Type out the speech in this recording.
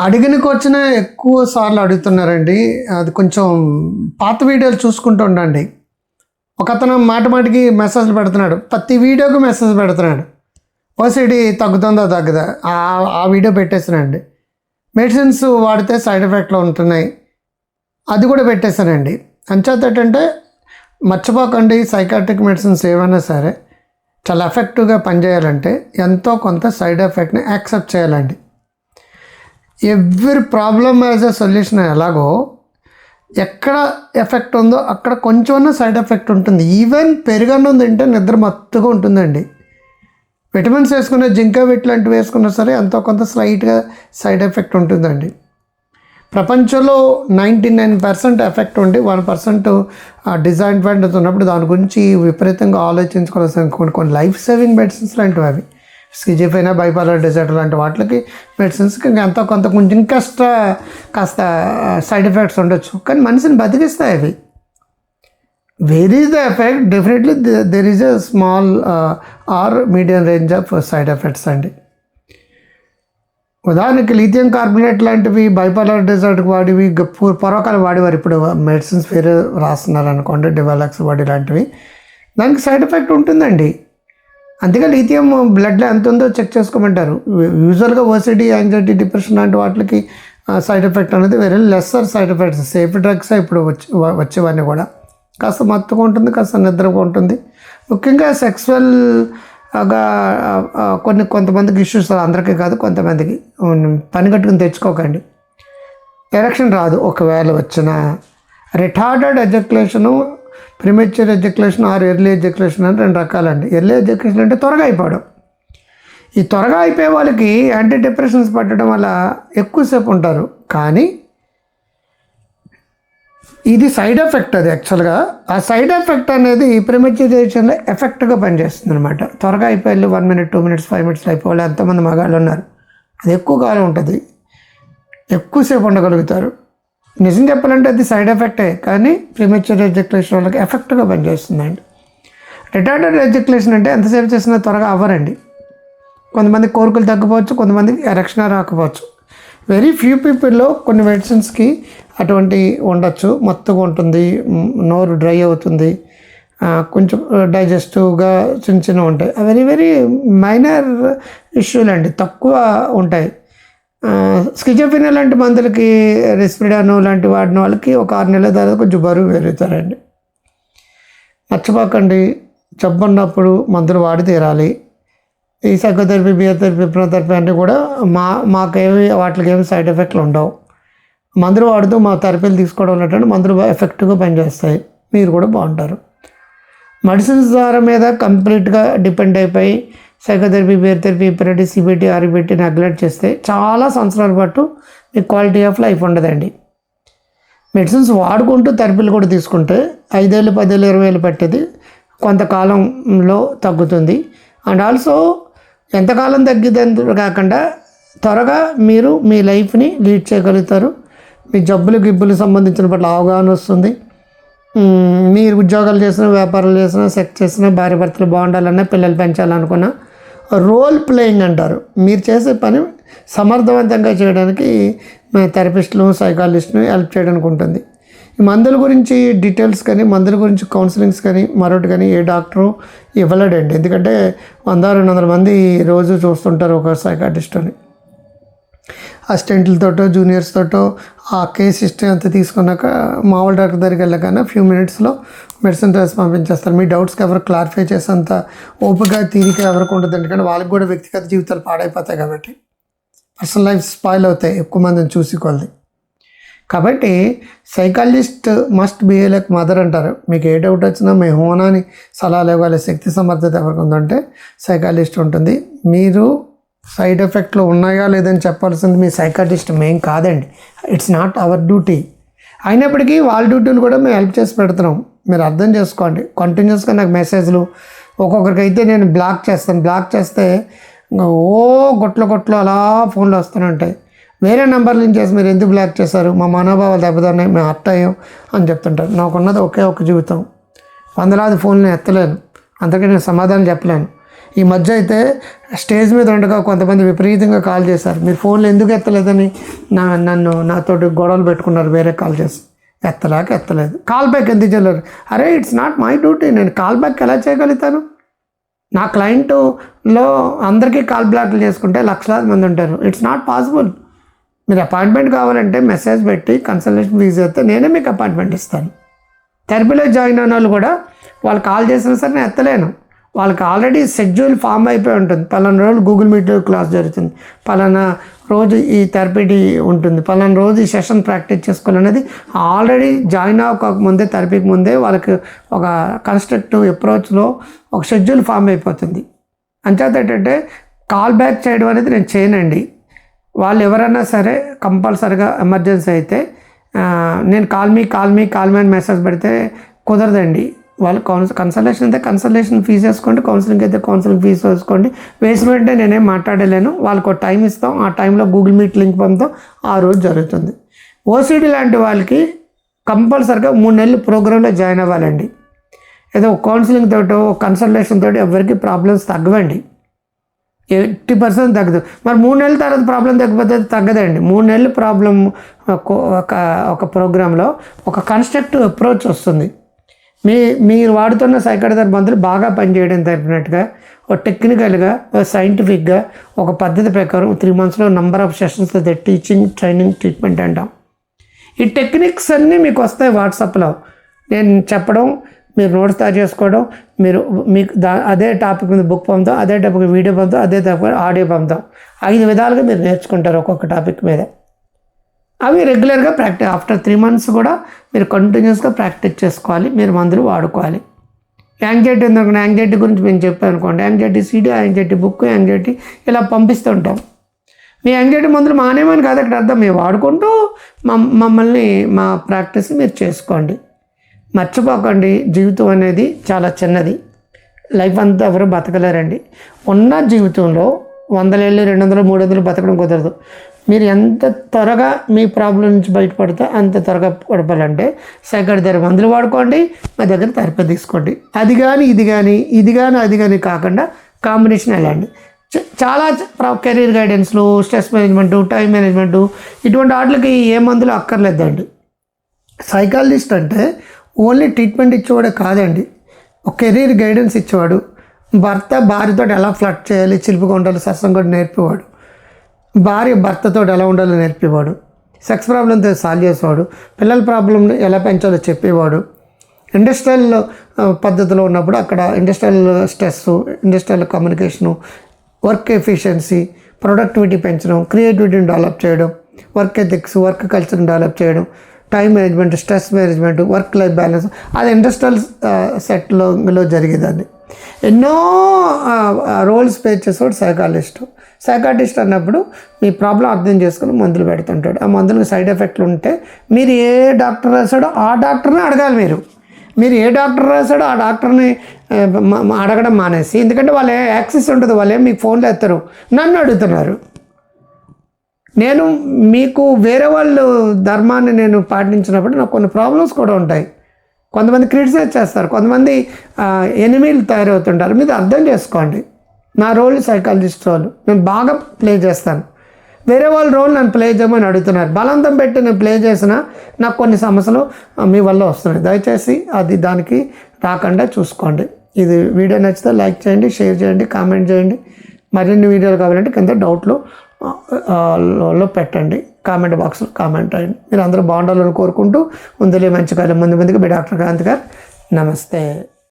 అడిగిన క్వశ్చన్ ఎక్కువ సార్లు అడుగుతున్నారండి. అది కొంచెం పాత వీడియోలు చూసుకుంటూ ఉండండి. ఒక అతను మాట మాటికి మెసేజ్లు పెడుతున్నాడు. ప్రతి వీడియోకి మెసేజ్ పెడుతున్నాడు. ఓసిడి తగ్గుతుందా తగ్గదా? ఆ- ఆ వీడియో పెట్టేసానండి మెడిసిన్స్ వాడితే సైడ్ ఎఫెక్ట్లు ఉంటున్నాయి. అది కూడా పెట్టేశానండి. అంచేత ఏంటంటే మర్చిపోకండి సైకాట్రిక్ మెడిసిన్స్ ఏమైనా సరే చాలా ఎఫెక్టివ్గా పనిచేయాలంటే ఎంతో కొంత సైడ్ ఎఫెక్ట్ని యాక్సెప్ట్ చేయాలండి. Every problem as a solution ఎలాగో ఎక్కడ ఎఫెక్ట్ ఉందో అక్కడ కొంచెం సైడ్ ఎఫెక్ట్ ఉంటుంది. ఈవెన్ పెరుగన్నం తింటే నిద్ర మత్తుగా ఉంటుందండి. విటమిన్స్ వేసుకున్న జింక విట్ లాంటివి వేసుకున్నా సరే ఎంతో కొంత స్లైట్గా సైడ్ ఎఫెక్ట్ ఉంటుందండి. ప్రపంచంలో నైంటీ నైన్ పర్సెంట్ ఎఫెక్ట్ ఉండి వన్ పర్సెంట్ డిజైన్ ఉన్నప్పుడు దాని గురించి విపరీతంగా ఆలోచించుకోవాల్సిన కొన్ని కొన్ని లైఫ్ సేవింగ్ మెడిసిన్స్ లాంటివి అవి. స్కిజిఫైనా బైపాలర్ డిజార్డర్ లాంటి వాటికి మెడిసిన్స్కి ఇంకా ఎంతో కొంత కొంచెం ఇంకాస్త కాస్త సైడ్ ఎఫెక్ట్స్ ఉండొచ్చు. కానీ మనిషిని బతికిస్తాయి అవి. Where is the effect definitely there is a small or medium range of side effects అండి. ఉదాహరణకి లిథియం కార్బోనేట్ లాంటివి బైపాలర్ డిజార్ట్కి వాడివి గ- వాడేవారు. ఇప్పుడు మెడిసిన్స్ వేరే రాస్తున్నారు అనుకోండి డివాలాక్స్ వాడి లాంటివి. దానికి సైడ్ ఎఫెక్ట్ ఉంటుందండి. అందుకే లిథియం బ్లడ్లో ఎంత ఉందో చెక్ చేసుకోమంటారు. యూజువల్గా ఓసిటీ యాంగ్జైటీ డిప్రెషన్ లాంటి వాటికి సైడ్ ఎఫెక్ట్ అనేది very lesser side effects safe drugs ఇప్పుడు వచ్చి వచ్చేవన్నీ కూడా. కాస్త మత్తుగా ఉంటుంది కాస్త నిద్రగా ఉంటుంది. ముఖ్యంగా సెక్సువల్గా కొన్ని కొంతమందికి ఇష్యూస్ అందరికీ కాదు కొంతమందికి పని కట్టుకుని తెచ్చుకోకండి. ఎరక్షన్ రాదు ఒకవేళ వచ్చిన. Retarded ejaculation premature ejaculation or early ejaculation అని రెండు రకాలండి. ఎర్లీ ఎడ్యుకేషన్ అంటే త్వరగా అయిపోవడం. ఈ త్వరగా అయిపోయే వాళ్ళకి యాంటీ డిప్రెషన్స్ పట్టడం వల్ల ఎక్కువసేపు ఉంటారు. కానీ ఇది సైడ్ ఎఫెక్ట్ అది యాక్చువల్గా ఆ సైడ్ ఎఫెక్ట్ అనేది ప్రిమెచ్యురేషన్లో ఎఫెక్ట్గా పనిచేస్తుంది అనమాట త్వరగా అయిపోయి one minute two minutes five minutes అయిపోవాలి ఎంతమంది మగాళ్ళు ఉన్నారు. అది ఎక్కువ కాలం ఉంటుంది. ఎక్కువసేపు ఉండగలుగుతారు. నిజం చెప్పాలంటే అది సైడ్ ఎఫెక్టే కానీ ప్రిమెచ్యూర్ ఎజక్యులేషన్ వాళ్ళకి ఎఫెక్ట్గా పనిచేస్తుందండి. రిటార్డెడ్ ఎజక్యులేషన్ అంటే ఎంతసేపు చేసినా త్వరగా అవ్వరండి. కొంతమంది కోరికలు తగ్గిపోవచ్చు కొంతమందికి ఎరక్షణ రాకపోవచ్చు. వెరీ ఫ్యూ పీపుల్లో కొన్ని మెడిసిన్స్కి అటువంటి ఉండొచ్చు. మత్తుగా ఉంటుంది నోరు డ్రై అవుతుంది కొంచెం డైజెస్టివ్గా చిన్న చిన్న ఉంటాయి. వెరీ వెరీ మైనర్ ఇష్యూలు అండి తక్కువ ఉంటాయి. స్కిజోఫినియా లాంటి మందులకి రెస్పిడాను లాంటి వాడిన వాళ్ళకి ఒక ఆరు నెలల తర్వాత కొంచెం బరువు పెరుగుతారండి. మర్చిపోకండి. జబ్బు ఉన్నప్పుడు మందులు వాడి తీరాలి. ఈ సైకోథెరపీ బియోథెరపీ హిప్నోథెరపీ అన్నీ కూడా మా మాకేమి వాటికి ఏమి సైడ్ ఎఫెక్ట్లు ఉండవు. మందులు వాడుతూ మా థెరపీలు తీసుకోవడం ఉన్నట్టు మందులు ఎఫెక్ట్గా ఎఫెక్టివ్గా పనిచేస్తాయి. మీరు కూడా బాగుంటారు. మెడిసిన్స్ ద్వారా మీద కంప్లీట్గా డిపెండ్ అయిపోయి సైకోథెరపీ బియోథెరపీ హిప్నోటీ సిబిటీ ఆర్బిటీ నెగ్లెక్ట్ చేస్తే చాలా సంవత్సరాల పాటు మీకు క్వాలిటీ ఆఫ్ లైఫ్ ఉండదండి. మెడిసిన్స్ వాడుకుంటూ థెరపీలు కూడా తీసుకుంటే ఐదేళ్ళు పదేళ్ళు ఇరవై వేలు పట్టేది కొంతకాలంలో తగ్గుతుంది. అండ్ ఆల్సో ఎంతకాలం తగ్గిద్దని కాకుండా త్వరగా మీరు మీ లైఫ్ని లీడ్ చేయగలుగుతారు. మీ జబ్బులు గిబ్బులు సంబంధించిన పట్ల అవగాహన వస్తుంది. మీరు ఉద్యోగాలు చేసినా వ్యాపారాలు చేసినా సెక్స్ చేసినా భార్య భర్తలు బాగుండాలన్నా పిల్లలు పెంచాలనుకున్నా రోల్ ప్లేయింగ్ అంటారు. మీరు చేసే పని సమర్థవంతంగా చేయడానికి మా థెరపిస్టులు సైకాలజిస్టులు హెల్ప్ చేయడానికి ఉంటుంది. ఈ మందుల గురించి డీటెయిల్స్ కానీ మందుల గురించి కౌన్సిలింగ్స్ కానీ మరొకటి కానీ ఏ డాక్టరు ఇవ్వలేడండి. ఎందుకంటే వంద రెండు వందల మంది రోజు చూస్తుంటారు ఒక సైకాటిస్ట్ అని. అసిస్టెంట్లతోటో జూనియర్స్ తోటో ఆ కేస్ హిస్టరీ అంతా తీసుకున్నాక మామూలు డాక్టర్ దగ్గరికి వెళ్ళగానే ఫ్యూ మినిట్స్లో మెడిసిన్ రాసి పంపించేస్తారు. మీ డౌట్స్కి ఎవరు క్లారిఫై చేసేంత ఓపిక తీరిక ఎవరికి ఉండదు ఎందుకంటే వాళ్ళకి కూడా వ్యక్తిగత జీవితాలు పాడైపోతాయి కాబట్టి. పర్సనల్ లైఫ్ స్పాయిల్ అవుతాయి ఎక్కువ మందిని చూసి కొలది. కాబట్టి psychologist must behave like mother అంటారు. మీకు ఏ డౌట్ వచ్చినా మీ హోనాని సలహాలు ఇవ్వాలి శక్తి సమర్థత ఎవరికి ఉందంటే సైకాలజిస్ట్ ఉంటుంది. మీరు సైడ్ ఎఫెక్ట్లు ఉన్నాయా లేదని చెప్పాల్సింది మీ సైకాటిస్ట్ మేం కాదండి. ఇట్స్ నాట్ అవర్ డ్యూటీ అయినప్పటికీ వాళ్ళ డ్యూటీలు కూడా మేము హెల్ప్ చేసి పెడుతున్నాం. మీరు అర్థం చేసుకోండి. కంటిన్యూస్గా నాకు మెసేజ్లు ఒక్కొక్కరికి అయితే నేను బ్లాక్ చేస్తాను. బ్లాక్ చేస్తే ఓ గొట్ల గొట్లు అలా ఫోన్లు వస్తూనే వేరే నెంబర్లు చేసి మీరు ఎందుకు బ్లాక్ చేశారు? మా మనోభావాలు దెబ్బతున్నాయి. మేము హర్ట్ అయ్యాం అని చెప్తుంటారు. నాకున్నది ఒకే ఒక జీవితం. వందలాది ఫోన్లు నేను ఎత్తలేను. అందుకే నేను సమాధానం చెప్పలేను. ఈ మధ్య అయితే స్టేజ్ మీద ఉండగా కొంతమంది విపరీతంగా కాల్ చేశారు. మీరు ఫోన్లు ఎందుకు ఎత్తలేదని నా నన్ను నాతోటి గొడవలు పెట్టుకున్నారు వేరే కాల్ చేసి. ఎత్తలేక ఎత్తలేదు. కాల్ బ్యాక్ ఎందుకు చేయలేరు? అరే ఇట్స్ నాట్ మై డ్యూటీ నేను కాల్ బ్యాక్ ఎలా చేయగలుగుతాను? నా క్లయింట్లో అందరికీ కాల్ బ్లాక్లు చేసుకుంటే లక్షలాది మంది ఉంటారు. ఇట్స్ నాట్ పాసిబుల్ మీరు అపాయింట్మెంట్ కావాలంటే మెసేజ్ పెట్టి కన్సల్టేషన్ ఫీజు అయితే నేనే మీకు అపాయింట్మెంట్ ఇస్తాను. థెరపీలో జాయిన్ అయిన వాళ్ళు కూడా వాళ్ళు కాల్ చేసినా సరే నేను ఎత్తలేను. వాళ్ళకి ఆల్రెడీ షెడ్యూల్ ఫామ్ అయిపోయి ఉంటుంది. పలానా రోజు గూగుల్ మీట్ క్లాస్ జరుగుతుంది. పలానా రోజు ఈ థెరపీ ఉంటుంది. పలానా రోజు ఈ సెషన్ ప్రాక్టీస్ చేసుకోవాలనేది ఆల్రెడీ జాయిన్ అవ్వకముందే థెరపీకి ముందే వాళ్ళకి ఒక కన్స్ట్రక్టివ్ అప్రోచ్లో ఒక షెడ్యూల్ ఫామ్ అయిపోతుంది. అంచేత ఏంటంటే కాల్ బ్యాక్ చేయడం అనేది నేను చేయనండి. వాళ్ళు ఎవరైనా సరే కంపల్సరిగా ఎమర్జెన్సీ అయితే నేను call me call me call me అని మెసేజ్ పెడితే కుదరదండి. వాళ్ళు కౌన్స్ కన్సల్టేషన్ అయితే కన్సల్టేషన్ ఫీజు వేసుకోండి కౌన్సిలింగ్ అయితే కౌన్సిలింగ్ ఫీజు వేసుకోండి. వేసిన వెంటనే నేనేం మాట్లాడలేను వాళ్ళకు ఒక టైం ఇస్తాం. ఆ టైంలో గూగుల్ మీట్ లింక్ పంపుతాం. ఆ రోజు జరుగుతుంది. ఓసీడీ లాంటి వాళ్ళకి కంపల్సరిగా మూడు నెలలు ప్రోగ్రాంలో జాయిన్ అవ్వాలండి. ఏదో కౌన్సిలింగ్ తోటో కన్సల్టేషన్ తోటి ఎవరికి ప్రాబ్లమ్స్ తగ్గవండి. ఎయిటీ పర్సెంట్ తగ్గదు. మరి మూడు నెలల తర్వాత ప్రాబ్లం తగ్గిపోతే తగ్గదండి. మూడు నెలలు ప్రాబ్లం ఒక ఒక ఒక ప్రోగ్రాంలో ఒక కన్స్ట్రక్టివ్ అప్రోచ్ వస్తుంది. మీ మీరు వాడుతున్న సైకాడర్ మందులు బాగా పనిచేయడం తరిపినట్టుగా ఒక టెక్నికల్గా ఒక సైంటిఫిక్గా ఒక పద్ధతి ప్రకారం త్రీ మంత్స్లో number of sessions teaching training treatment అంటాం. ఈ టెక్నిక్స్ అన్నీ మీకు వస్తాయి వాట్సాప్లో నేను చెప్పడం మీరు నోట్స్ తయారు చేసుకోవడం మీరు మీకు దా అదే టాపిక్ మీద బుక్ పంపుతాం అదే టాపిక్ వీడియో పంపుతాం అదే టాపిక్ ఆడియో పంపుతాం. ఐదు విధాలుగా మీరు నేర్చుకుంటారు ఒక్కొక్క టాపిక్ మీద. అవి రెగ్యులర్గా ప్రాక్టీస్ ఆఫ్టర్ త్రీ మంత్స్ కూడా మీరు కంటిన్యూస్గా ప్రాక్టీస్ చేసుకోవాలి మీరు మందులు వాడుకోవాలి. యాంగ్జైటీ ఉందనుకోండి యాంగ్జైటీ గురించి మేము చెప్పాను అనుకోండి anxiety CD anxiety book anxiety ఇలా పంపిస్తుంటాం. మీ యాంగ్జైటీ మందులు మానేమని కాదు అక్కడ అర్థం మేము వాడుకుంటూ మమ్- మమ్మల్ని మా ప్రాక్టీస్ మీరు చేసుకోండి. మర్చిపోకండి జీవితం అనేది చాలా చిన్నది. లైఫ్ అంతా ఎవరు బతకలేరండి. ఉన్న జీవితంలో వందలేళ్ళు రెండు వందలు మూడు వందలు బతకడం కుదరదు. మీరు ఎంత త్వరగా మీ ప్రాబ్లం నుంచి బయటపడితే అంత త్వరగా పడపాలంటే సెకండ్ దగ్గర మందులు వాడుకోండి మా దగ్గర థెరపీ తీసుకోండి. అది కానీ ఇది కానీ ఇది కానీ అది కానీ కాకుండా కాంబినేషన్ వెళ్ళండి. చ- చాలా కెరీర్ గైడెన్స్లు స్ట్రెస్ మేనేజ్మెంటు టైం మేనేజ్మెంట్ ఇటువంటి వాటికి ఏ మందులు అక్కర్లేదండి. సైకాలజిస్ట్ అంటే ఓన్లీ ట్రీట్మెంట్ ఇచ్చేవాడే కాదండి. ఒక కెరీర్ గైడెన్స్ ఇచ్చేవాడు. భర్త భార్యతో ఎలా ఫ్లట్ చేయాలి చిలుపుగా ఉండాలి సరసం కూడా నేర్పేవాడు. భార్య భర్తతో ఎలా ఉండాలో నేర్పేవాడు. సెక్స్ ప్రాబ్లంతో సాల్వ్ చేసేవాడు. పిల్లల ప్రాబ్లం ఎలా పెంచాలో చెప్పేవాడు. ఇండస్ట్రియల్ uh, పద్ధతిలో ఉన్నప్పుడు అక్కడ industrial stress industrial communication work efficiency productivity పెంచడం క్రియేటివిటీని డెవలప్ చేయడం వర్క్ ఎథిక్స్ వర్క్ కల్చర్ని డెవలప్ చేయడం time management stress management work life balance అది ఇండస్ట్రియల్ సెట్లో జరిగేదాన్ని ఎన్నో రోల్స్ ప్లే చేసేవాడు సైకాలజిస్ట్. సైకాటిస్ట్ అన్నప్పుడు మీ ప్రాబ్లం అర్థం చేసుకుని మందులు పెడుతుంటాడు. ఆ మందులకు సైడ్ ఎఫెక్ట్లు ఉంటే మీరు ఏ డాక్టర్ రాశాడో ఆ డాక్టర్ని అడగాలి మీరు. మీరు ఏ డాక్టర్ రాశాడో ఆ డాక్టర్ని అడగడం మానేసి ఎందుకంటే వాళ్ళే యాక్సెస్ ఉంటుంది వాళ్ళే మీకు ఫోన్లో ఎత్తారు. నన్ను అడుగుతున్నారు. నేను మీకు వేరే వాళ్ళు ధర్మాన్ని నేను పాటించినప్పుడు నాకు కొన్ని ప్రాబ్లమ్స్ కూడా ఉంటాయి. కొంతమంది క్రిటిసైజ్ చేస్తారు. కొంతమంది ఎనిమీలు తయారవుతుంటారు. మీరు అర్థం చేసుకోండి. నా రోల్ సైకాలజిస్ట్ రోల్ నేను బాగా ప్లే చేస్తాను. వేరే వాళ్ళ రోల్ నన్ను ప్లే చేయమని అడుగుతున్నారు. బలవంతం పెట్టి నేను ప్లే చేసిన నాకు కొన్ని సమస్యలు మీ వల్ల వస్తున్నాయి. దయచేసి అది దానికి రాకుండా చూసుకోండి. ఇది వీడియో నచ్చితే లైక్ చేయండి షేర్ చేయండి కామెంట్ చేయండి. మరిన్ని వీడియోలు కావాలంటే కింద డౌట్లు లో- పెట్టండి. కామెంట్ బాక్స్లో కామెంట్ అయ్యండి. మీరు అందరూ బాగుండాలని కోరుకుంటూ ఉందిలే మంచి కాలం ముందు ముందుగా మీ డాక్టర్ కాంత్ గారు నమస్తే.